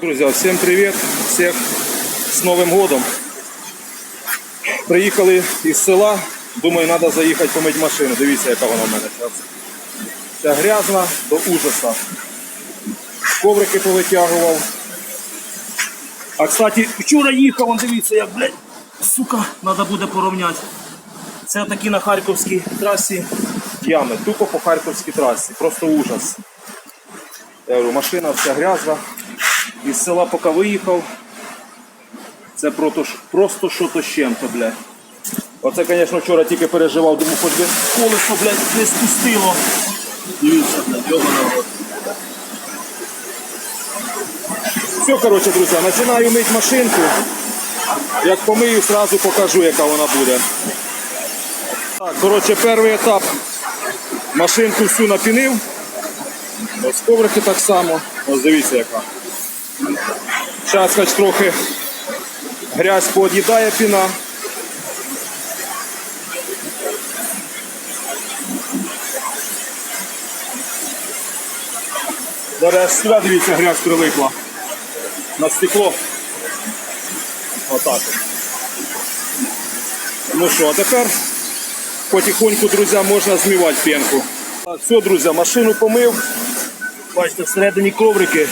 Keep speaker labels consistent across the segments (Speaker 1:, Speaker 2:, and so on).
Speaker 1: Друзья, всем привет! Всех с Новым годом! Приїхали із села. Думаю, треба заїхати помити машину. Дивіться, яка вона в мене зараз. Вся грязна до ужаса. Коврики повитягував. А кстати, вчора їхав, вон дивіться, як, блядь, сука, треба буде порівняти. Це такі на Харківській трасі ями. Тупо по Харківській трасі. Просто ужас. Я говорю, машина вся грязна. Із села поки виїхав. Це просто, просто що то з чим-то, блядь. Оце, звісно, вчора тільки переживав, думаю, хоч би колесо, блядь, не спустило. Дивіться, блядь, його народ. Все, коротше, друзі, починаю мити машинку. Як помию, сразу покажу, яка вона буде. Так, коротше, перший етап. Машинку всю напінив. Ось коврики так само. Ось дивіться яка. Зараз хоч трохи грязь поод'їдає піна. Зараз сюди дивіться, грязь прилипла. На стекло. Отак. Ну що, а тепер потихоньку, друзі, можна змивати пенку. Все, друзі, машину помив. Бачите, всередині коврики.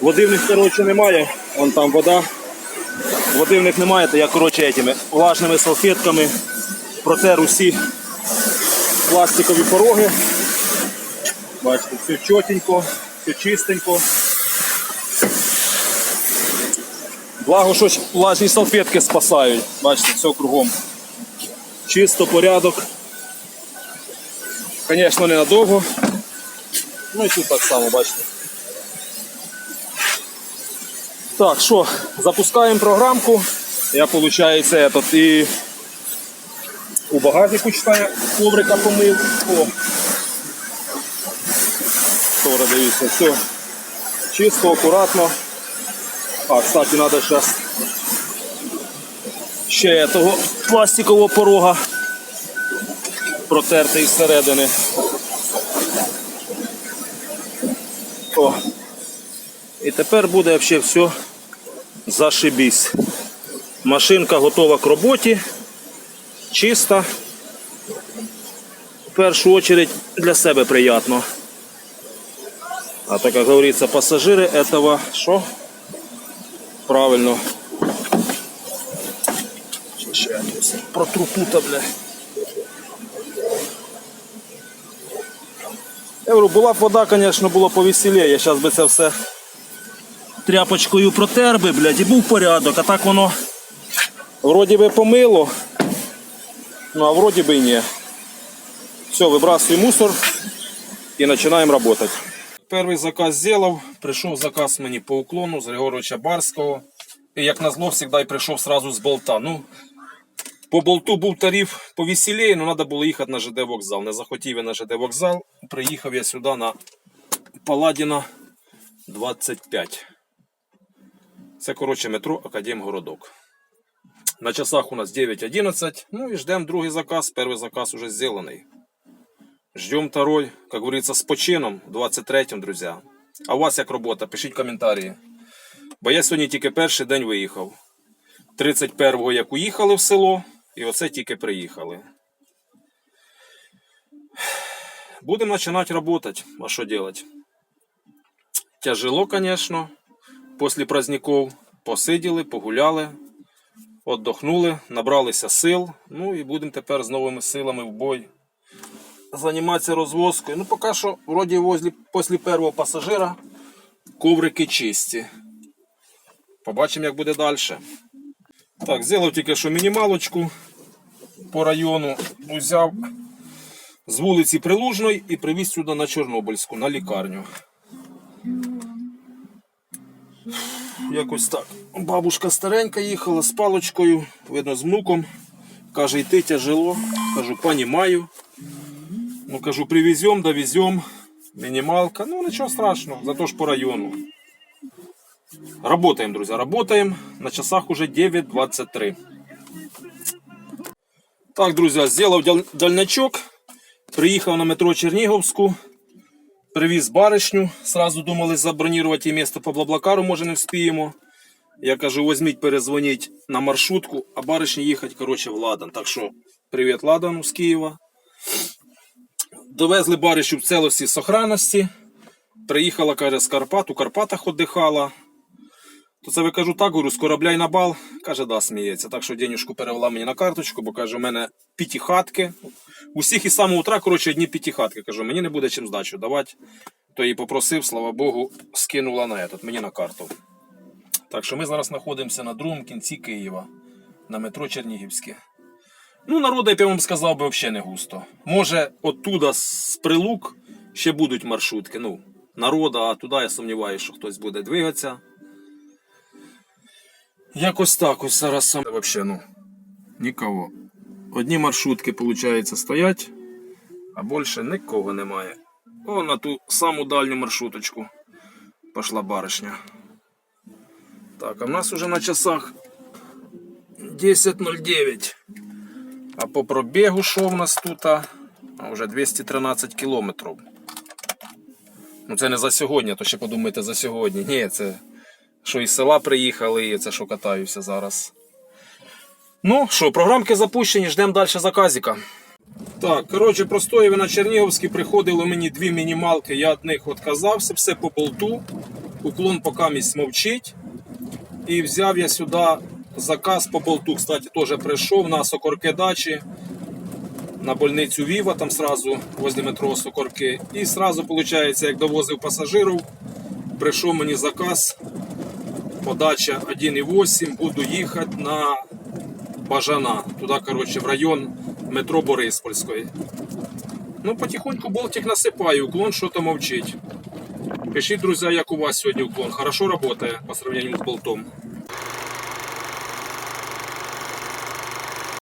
Speaker 1: Води в них, коротше, немає. Вон там вода. Води в них немає, то я, коротше, этими влажними салфетками протер усі пластикові пороги. Бачите, все чотенько, все чистенько. Благо, що влажні салфетки спасають. Бачите, все кругом. Чисто, порядок. Звісно, ненадовго. Ну і тут так само, бачите. Так, що, запускаємо програмку. Я, виходить, этот, і у багажнику читає, коврика помив. О. Тора, дивіться, все. Чисто, акуратно. А, кстати, треба зараз ще того пластикового порога протерти із середини. О. І тепер буде взагалі все зашибісь. Машинка готова к роботі, чиста. В першу чергу для себе приємно. А так як говориться, пасажири этого що? Правильно. Ще, про трупута, бля. Я говорю, була б вода, звісно, було повеселіє. Зараз би це все тряпочкою протер би, блядь, і був порядок, а так воно вроді би помило, ну а вроді би і ні. Все, вибрасуємо мусор і починаємо працювати. Перший заказ зробив, прийшов заказ мені по уклону з Григоровича Барського. І як назло, завжди прийшов сразу з болта. Ну, по болту був тариф повеселіє, але треба було їхати на ЖД вокзал. Не захотів я на ЖД вокзал. Приїхав я сюди на Паладіна 25. Це, коротше, метро Академгородок. На часах у нас 9.11. Ну і ждемо другий заказ. Перший заказ уже зроблений. Ждем второй, как говорится, с почином 23-м, друзі. А у вас як робота? Пишіть коментарі. Бо я сьогодні тільки перший день виїхав. 31-го як уїхали в село, і оце тільки приїхали. Будемо починати працювати. А що робити? Тяжело, звісно. Після праздників посиділи, погуляли, віддохнули, набралися сил. Ну і будемо тепер з новими силами в бой займатися розвозкою. Ну, поки що, вроді, возле, після першого пасажира коврики чисті. Побачимо, як буде далі. Так, зробив тільки що мінімалочку по району. Взяв з вулиці Прилужної і привіз сюди на Чорнобильську, на лікарню. Якось так. Бабушка старенька їхала з палочкою, видно, з внуком. Каже, йти тяжело. Кажу, понімаю. Ну, кажу, привезем, довезем. Минималка. Ну, ничего страшного, зато ж по району. Работаем, друзья, работаем. На часах уже 9.23. Так, сделал даль- дальнячок. Приїхав на метро Черніговську. Привіз баришню. Сразу думали забронірувати їй місто по Блаблакару, може не вспіємо. Я кажу, візьміть, перезвоніть на маршрутку, а баришні їхати, коротше, в Ладан. Так що, привіт Ладану з Києва. Довезли баришню в целості сохранності. Приїхала, каже, з Карпат, у Карпатах віддихала. То це ви кажу так, говорю, з корабля й на бал. Каже, да, сміється. Так що денюжку перевела мені на карточку, бо каже, у мене п'ятихатки. Усіх із самого утра, коротше, одні п'ятихатки. Кажу, мені не буде чим здачу давати. То її попросив, слава Богу, скинула на этот, мені на карту. Так що ми зараз знаходимося на другому кінці Києва, на метро Чернігівське. Ну, народу, я б вам сказав би, взагалі не густо. Може, оттуда з прилук ще будуть маршрутки. Ну, народа, а туди я сумніваюся, що хтось буде двигатися. Якось так ось зараз сам. Вообще, ну, нікого. Одні маршрутки, виходить, стоять, а більше нікого немає. О, на ту саму дальню маршруточку пішла баришня. Так, а в нас уже на часах 10.09. А по пробігу що в нас тут? А вже 213 кілометрів. Ну це не за сьогодні, то ще подумайте за сьогодні. Ні, це що із села приїхали, і це що катаюся зараз. Ну що, програмки запущені, ждемо далі заказика. Так, коротше, простоїв на Чернігівській приходило мені дві мінімалки, я від них відказався, все по болту. Уклон поки місць мовчить. І взяв я сюди заказ по болту. Кстати, теж прийшов на Сокорки дачі, на больницю Віва, там сразу возле метро Сокорки. І сразу, виходить, як довозив пасажирів, прийшов мені заказ. Подача 1,8, буду їхати на Бажана. Туди, коротше, в район метро Бориспольської. Ну, потихоньку болтик насипаю, уклон що-то мовчить. Пишіть, друзі, як у вас сьогодні уклон. Хорошо працює по сравнению з болтом.